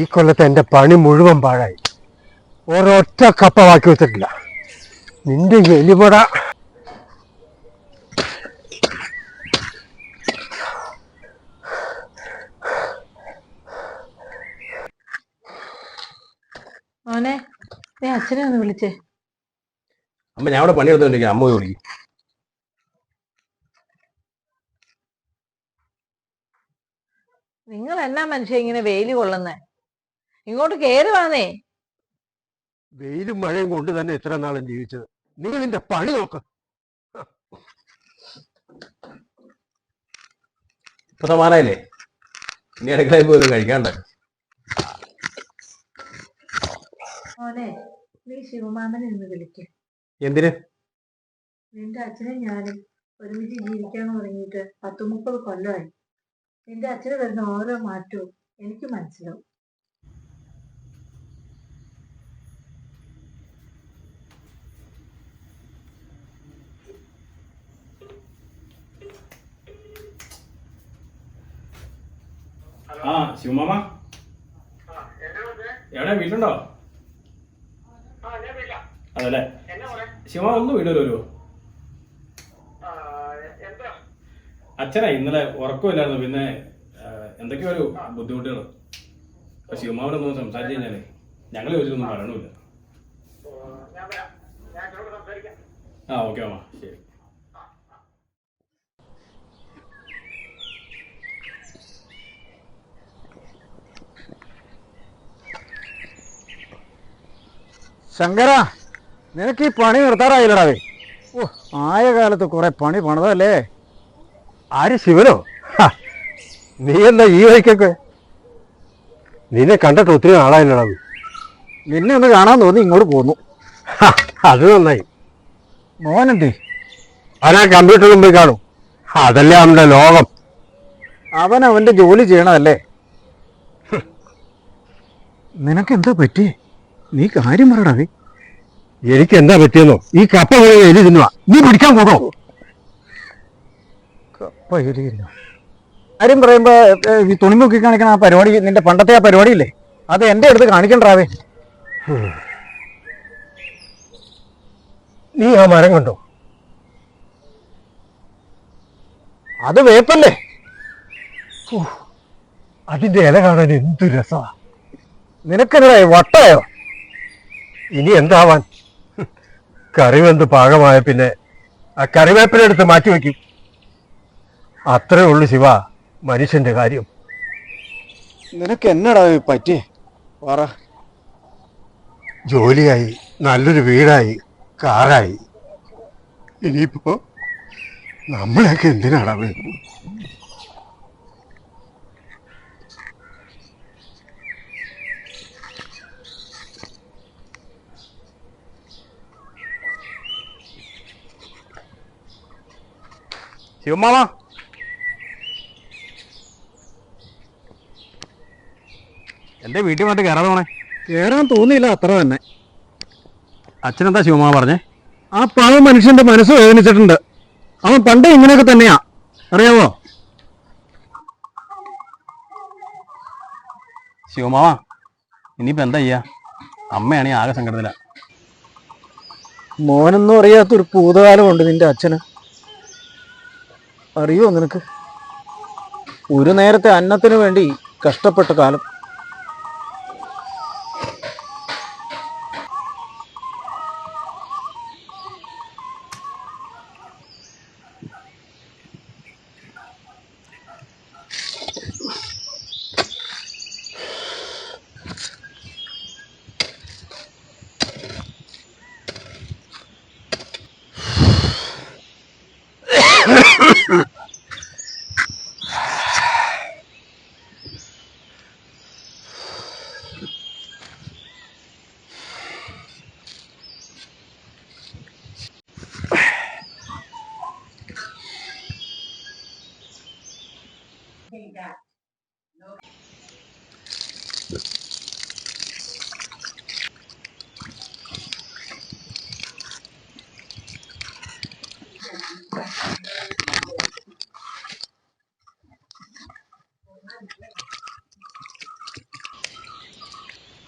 ഈ കൊല്ലത്തെ എന്റെ പണി മുഴുവൻ പാഴായി. ഒരൊറ്റ കപ്പ ബാക്കി വെച്ചിട്ടില്ല. നിന്റെ എലിപട മോനെ നീ അച്ഛനെ ഒന്ന് വിളിച്ചേ. അമ്മ ഞാൻ അവിടെ പണിയെടുത്തോണ്ടിരിക്കുക അമ്മ വിളിക്കും. നിങ്ങൾ എന്നാ മനുഷ്യ ഇങ്ങനെ വെയിൽ കൊള്ളുന്നേ? ഇങ്ങോട്ട് കേറുവാന്നേ. വന്നേ വെയിലും മഴയും കൊണ്ട് തന്നെ ഇത്ര നാളും ജീവിച്ചത്? നിങ്ങൾ നിന്റെ പണി നോക്ക്. ഇപ്പൊ സമാനായില്ലേ ഇനി അടുക്കളയിൽ പോലും കഴിക്കാണ്ട്. മോനെ നീ ശിവമാമനെ ഒന്ന് വിളിക്ക്. എന്തിന്? നിന്റെ അച്ഛനും ഞാനും ഒരുമിച്ച് ജീവിക്കാൻ തുടങ്ങിയിട്ട് പത്ത് മുപ്പത് കൊല്ലമായി നിന്റെ അച്ഛന് വരുന്ന ഓരോ മാറ്റവും എനിക്ക് മനസ്സിലാവും ആ ശിവമാമ? എവിടെ? വീട്ടിലുണ്ടോ? അതല്ലേ? ശിവമാമ ഒന്ന് വീട് വരുമോ അച്ഛനാ ഇന്നലെ ഉറക്കമില്ലായിരുന്നു പിന്നെ എന്തൊക്കെയോ ഒരു ബുദ്ധിമുട്ടുകൾ. അപ്പൊ ശിവമാവനൊന്ന് സംസാരിച്ചു കഴിഞ്ഞാലേ ഞങ്ങൾ ചോദിച്ചൊന്നും പറയണമില്ല. ആ ഓക്കെ അമ്മ ശരി. ശങ്കര നിനക്ക് ഈ പണി നിർത്താറായില്ലടാവേ ഓ ആയ കാലത്ത് കുറെ പണി പണിതല്ലേ? ആര് ശിവനോ? നീ എന്താ ഈ വഴിക്കൊക്കെ? നിന്നെ കണ്ടിട്ട് ഒത്തിരി നാളായില്ലടാ നിന്നെ ഒന്ന് കാണാൻ തോന്നി ഇങ്ങോട്ട് പോന്നു. അത് നന്നായി. മോനെന്തേ? അവനാ കമ്പ്യൂട്ടറിൽ പോയി കാണും. അതല്ലേ അവന്റെ ലോകം. അവൻ അവന്റെ ജോലി ചെയ്യണതല്ലേ? നിനക്ക് എന്താ പറ്റി നീ കാര്യം പറയടാവേ എനിക്ക് എന്താ പറ്റിയെന്നോ? ഈ കപ്പ വഴി എലി തിന്നുവാ. നീ പിടിക്കാൻ കൂടോ കാര്യം പറയുമ്പോ ഈ തുണിമുക്കി കാണിക്കണ ആ പരിപാടി നിന്റെ പണ്ടത്തെ ആ പരിപാടിയില്ലേ? അത് എന്റെ അടുത്ത് കാണിക്കണ്ടാവേ നീ ആ മരം കണ്ടോ? അത് വേപ്പല്ലേ? അതിന്റെ ഇല കാണാൻ എന്തു രസമാ നിനക്കെന്നടാ വട്ടായോ? ഇനി എന്താവാൻ? കറി കറിവെന്ത് പാകമായ പിന്നെ ആ കറിവേപ്പിലെടുത്ത് മാറ്റി വയ്ക്കും. അത്രേ ഉള്ളു ശിവ മനുഷ്യന്റെ കാര്യം. നിനക്ക് എന്നടാ പറ്റി പറ. ജോലിയായി നല്ലൊരു വീടായി കാറായി. ഇനിയിപ്പോ നമ്മളെയൊക്കെ എന്തിനാടാ ശിവമാമ എന്റെ വീട്ടിൽ വന്നിട്ട് കയറാതെ പോണേ. കേറാൻ തോന്നിയില്ല അത്ര തന്നെ. അച്ഛനെന്താ ശിവമാ പറഞ്ഞേ? ആ പാവ മനുഷ്യന്റെ മനസ്സ് വേദനിച്ചിട്ടുണ്ട്. അവൻ പണ്ട് ഇങ്ങനെയൊക്കെ തന്നെയാ. അറിയാവോ? ശിവമാമ ഇനിയിപ്പോ എന്താ ചെയ്യാ? അമ്മയാണെങ്കിൽ ആകെ സങ്കടത്തില. മോനെന്നും അറിയാത്തൊരു ഭൂതകാലമുണ്ട് നിന്റെ അച്ഛന്. അറിയോ നിനക്ക്? ഒരു നേരത്തെ അന്നത്തിന് വേണ്ടി കഷ്ടപ്പെട്ട കാലം.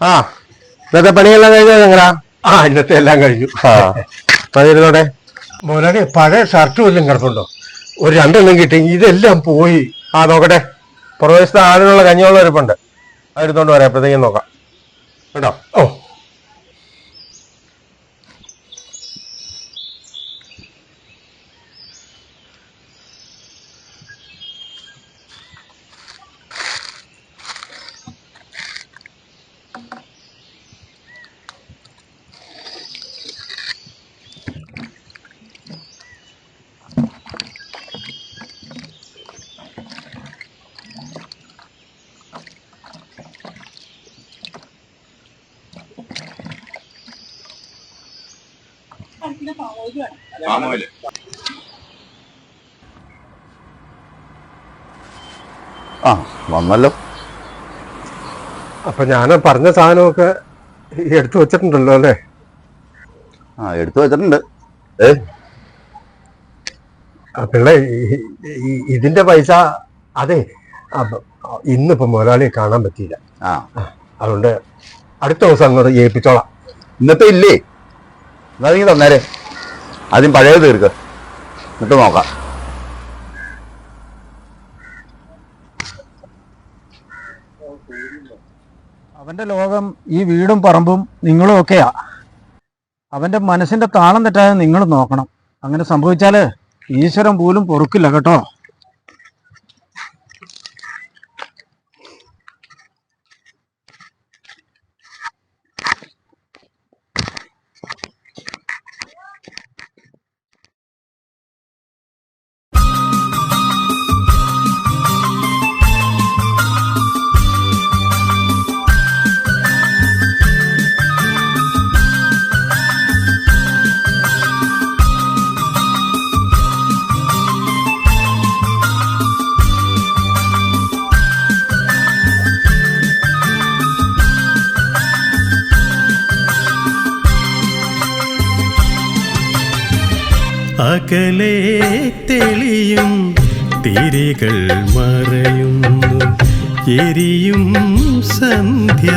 ആ ഇന്നത്തെ പണിയെല്ലാം കഴിഞ്ഞോ ചങ്ങടാ ആ ഇന്നത്തെ എല്ലാം കഴിഞ്ഞു. ആ പതിരുന്നോടെ മോനെ പഴയ ഷർട്ട് വല്ലതും കിടപ്പുണ്ടോ? ഒരു രണ്ടെണ്ണം കിട്ടി ഇതെല്ലാം പോയി. ആ നോക്കട്ടെ. പ്രവേശത്ത് ആരുള്ള കഞ്ഞിവെള്ളം ഒരുപ്പുണ്ട്. അതെടുത്തോണ്ട് വരാം അപ്പോഴത്തേക്കും നോക്കാം. കേട്ടോ? ഓ. ആ വന്നല്ലോ. അപ്പൊ ഞാൻ പറഞ്ഞ സാധനമൊക്കെ എടുത്തു വെച്ചിട്ടുണ്ടല്ലോ അല്ലേ? ആ എടുത്തു വെച്ചിട്ടുണ്ട്. ഏ? പിള്ളേ ഇതിന്റെ പൈസ അതെ അപ്പൊ ഇന്നിപ്പോ മുതലാളിയെ കാണാൻ പറ്റിയില്ല. ആ. അതുകൊണ്ട് അടുത്ത ദിവസം അങ്ങോട്ട് ഏൽപ്പിച്ചോളാം. ഇന്നത്തെ ഇല്ലേ? എന്നാ നീ തന്നേരെ. ആദ്യം പഴയത് തീർക്ക്. എന്നിട്ട് നോക്കാം. അവന്റെ ലോകം ഈ വീടും പറമ്പും നിങ്ങളും ഒക്കെയാ. അവന്റെ മനസ്സിന്റെ താളം തെറ്റാതെ നിങ്ങൾ നോക്കണം. അങ്ങനെ സംഭവിച്ചാൽ ഈശ്വരൻ പോലും പൊറുക്കില്ല കേട്ടോ. അകലെ തെളിയും തിരികൾ മറയുന്നു. എരിയും സന്ധ്യ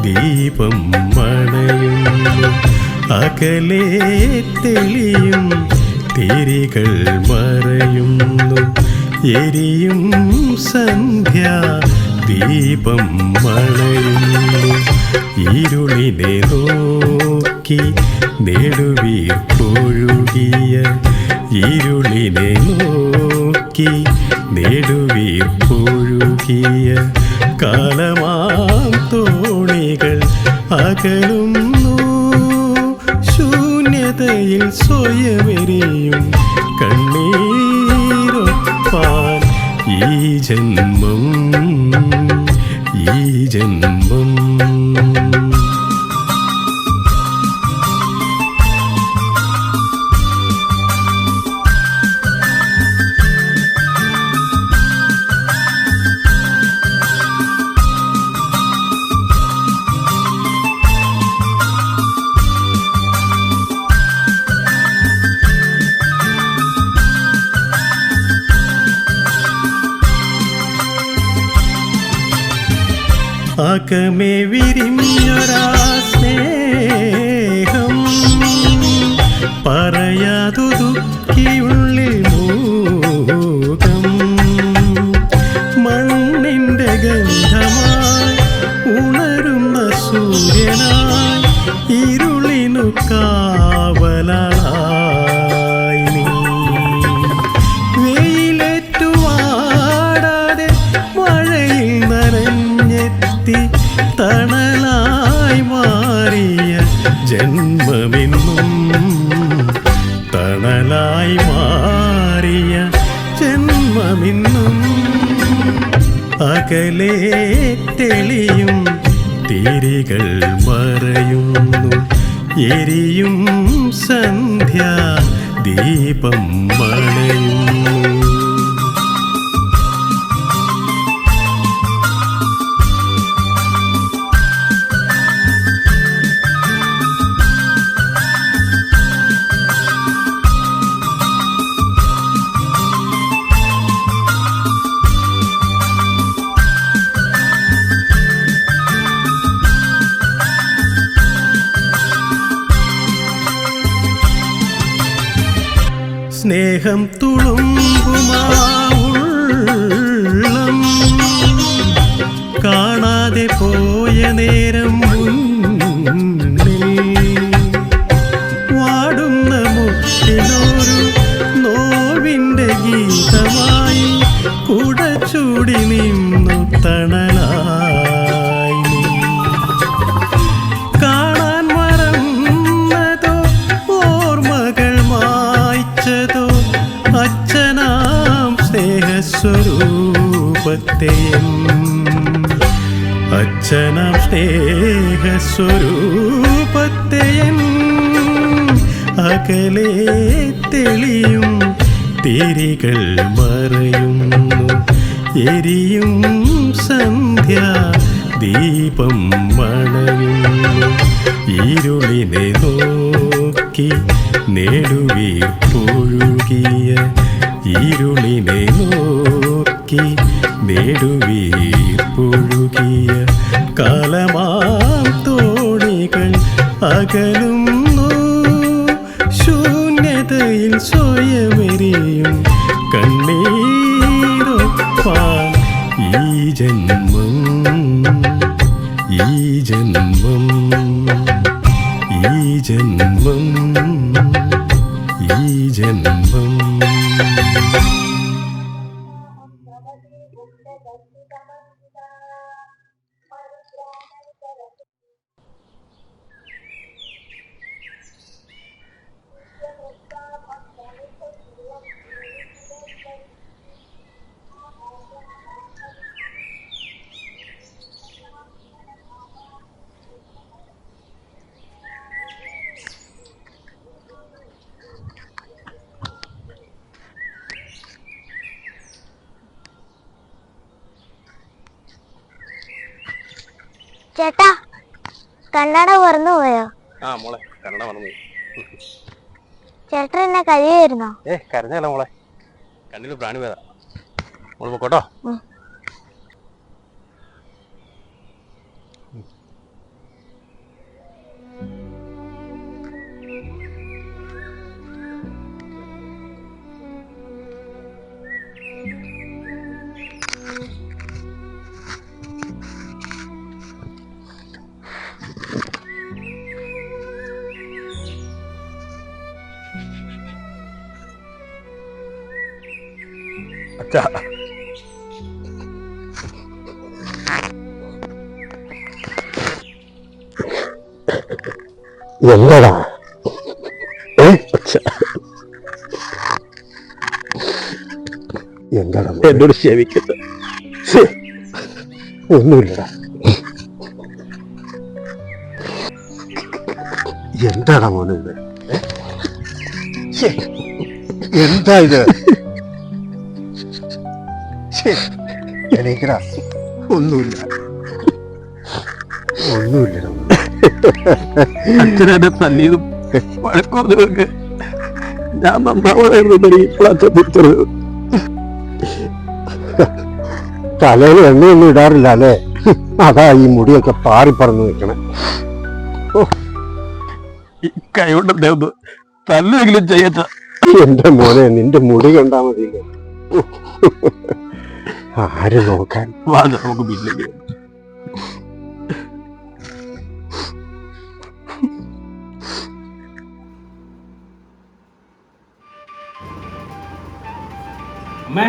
ദീപം മണയുന്നു. അകലേ തെളിയും തിരികൾ മറയുന്നു. എരിയും സന്ധ്യ ദീപം മണയുന്നു. ഇരുളിനെ നോക്കി നെടുവീർപ്പൊഴുകിയ ഇരുളിനെ നോക്കി നെടുവീർപ്പൊഴുകിയ കാലമാം തോണികൾ അകലുന്നു. ശൂന്യതയിൽ സ്വയമെറിയും കണ്ണീരൊപ്പാൻ ഈ ജന്മം ഈ ജന്മം. അകമേ വിരിഞ്ഞൊരാ സ്നേഹം. പറയാതു അകലെ തെളിയും തിരികൾ മറയുന്നു. എരിയും സന്ധ്യ ദീപം സ്നേഹം തുളുമ്പുമാവുള്ളം അച്ഛനാം സ്നേഹസ്വരൂപത്തെയൻ അകലെ തെളിയും തിരികൾ മറയുന്നു. എരിയും സന്ധ്യ ദീപം മണയുന്നു. ഇരുളിനെ നോക്കി നെടുവീർപ്പൊഴുകിയ ഇരുളിനെ നോക്കി നെടുവീർപ്പൊഴുകിയ കാലമാം തോണികൾ അകലുന്നു. ശൂന്യതയിൽ സ്വയമെറിയും കണ്ണീരൊപ്പാൻ ഈ ജന്മം ഈ ജന്മം ചേട്ടാ കണ്ണട പറന്നു പോയോ? ആ മോളെ കന്നഡ പോയി. ചേട്ടൻ എന്നെ കഴിയായിരുന്നോ? ഏ കരഞ്ഞല്ല മോളെ? കണ്ണിൽ പ്രാണി വേദ മോൾ പൊക്കോട്ടോ? ഉം. അച്ഛാ എന്താടാ എന്നോട് ക്ഷമിക്കുന്നത് ഒന്നുമില്ലടാ. എന്താടാ മോനെ ഇത്? എന്താ ഇത്? എണീക്കടാ ഒന്നുമില്ല. ഒന്നുമില്ല. അച്ഛനെ തല്ലിയതും വഴക്കൊന്നതൊക്കെ ഞാൻ നന്നാവണമായിരുന്നു ഇപ്പോഴത്തെ ചിന്തിച്ചത് തലയിൽ എണ്ണയൊന്നും ഇടാറില്ല അല്ലേ? അതാ ഈ മുടിയൊക്കെ പാറി പറന്ന് നിൽക്കണേ. ഈ കൈ കൊണ്ട് അദ്ദേഹം തല്ലെങ്കിലും ചെയ്യച്ച എന്റെ മോനെ നിന്റെ മുടി കണ്ടാ മതിയില്ലേ. ആര് നോക്കാൻ? വാ നമുക്ക് ബില്ലേക്ക് അമ്മേ.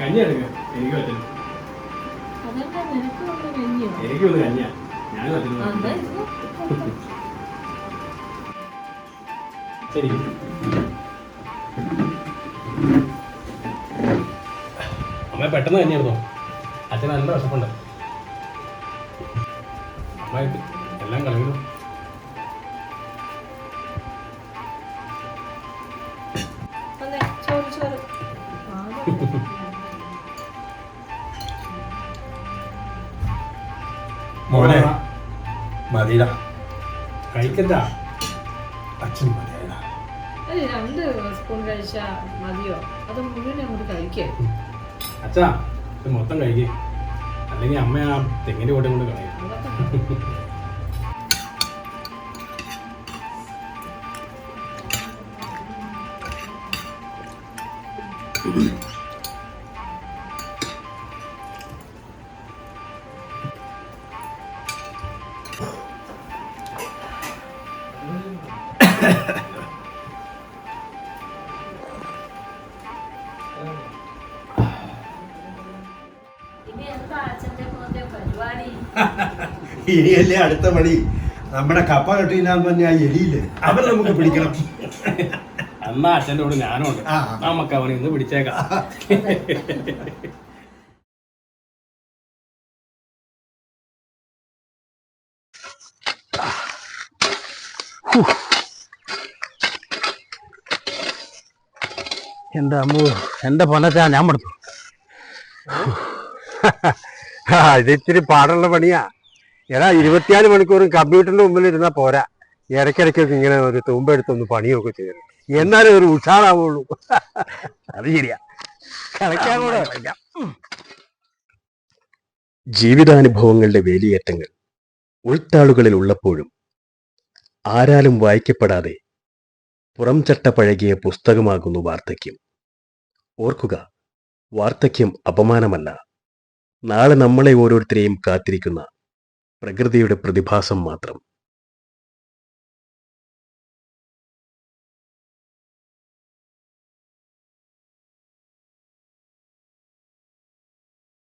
കഞ്ഞി എടുക്ക. എനിക്ക് പറ്റില്ല എനിക്ക് ഒന്ന് കഞ്ഞിയാ. ഞാൻ പറ്റില്ല ശരി. അമ്മ പെട്ടെന്ന് തന്നെയായിരുന്നു. അച്ഛൻ നല്ല വിശപ്പുണ്ട്. അമ്മ എല്ലാം കളയുന്നു മോനെ മതിയില്ല കഴിക്കണ്ട. അച്ഛൻ മതിയായില്ല രണ്ട് സ്പൂൺ കഴിച്ചാ മതിയോ? അത് മുഴുവൻ അങ്ങോട്ട് കഴിക്കേ. അച്ഛാ ഇത് മൊത്തം കഴിക്കേ അല്ലെങ്കിൽ അമ്മ ആ തെങ്ങിന്റെ കൊണ്ട് കളയും Mm-hmm. ഇനിയല്ലേ അടുത്ത പണി നമ്മുടെ കപ്പ കിട്ടിയില്ലാന്ന് പറഞ്ഞ ആ എലിയില്ലേ അവൻ നമുക്ക് പിടിക്കണം. എന്നാ അച്ഛന്റെ കൂടെ ഞാനും ഉണ്ട്. ആ. നമുക്ക് അവനെ ഇന്ന് പിടിച്ചേക്കാം. എന്റെ അമ്മു? എന്റെ പൊന്നച്ചാ ഞാൻ മടുത്തു. ആ ഇത് ഇത്തിരി പാടുള്ള പണിയാ. എടാ ഇരുപത്തിനാല് മണിക്കൂറും കമ്പ്യൂട്ടറിന്റെ മുമ്പിൽ ഇരുന്നാ പോരാ. ഇടയ്ക്കിടയ്ക്കൊക്കെ ഇങ്ങനെ ഒരു തുമ്പെടുത്തൊന്ന് പണിയൊക്കെ ചെയ്യണം. എന്നാലും ഒരു ഉഷാറാവുള്ളൂ. അത് ശരിയാ. കളിക്കാൻ കൂടെ. ജീവിതാനുഭവങ്ങളുടെ വേലിയേറ്റങ്ങൾ ഉൾത്താളുകളിൽ ഉള്ളപ്പോഴും ആരാലും വായിക്കപ്പെടാതെ പുറംചട്ട പഴകിയ പുസ്തകമാകുന്നു വാർദ്ധക്യം. ഓർക്കുക വാർദ്ധക്യം അപമാനമല്ല. നാളെ നമ്മളെ ഓരോരുത്തരെയും കാത്തിരിക്കുന്ന പ്രകൃതിയുടെ പ്രതിഭാസം മാത്രം.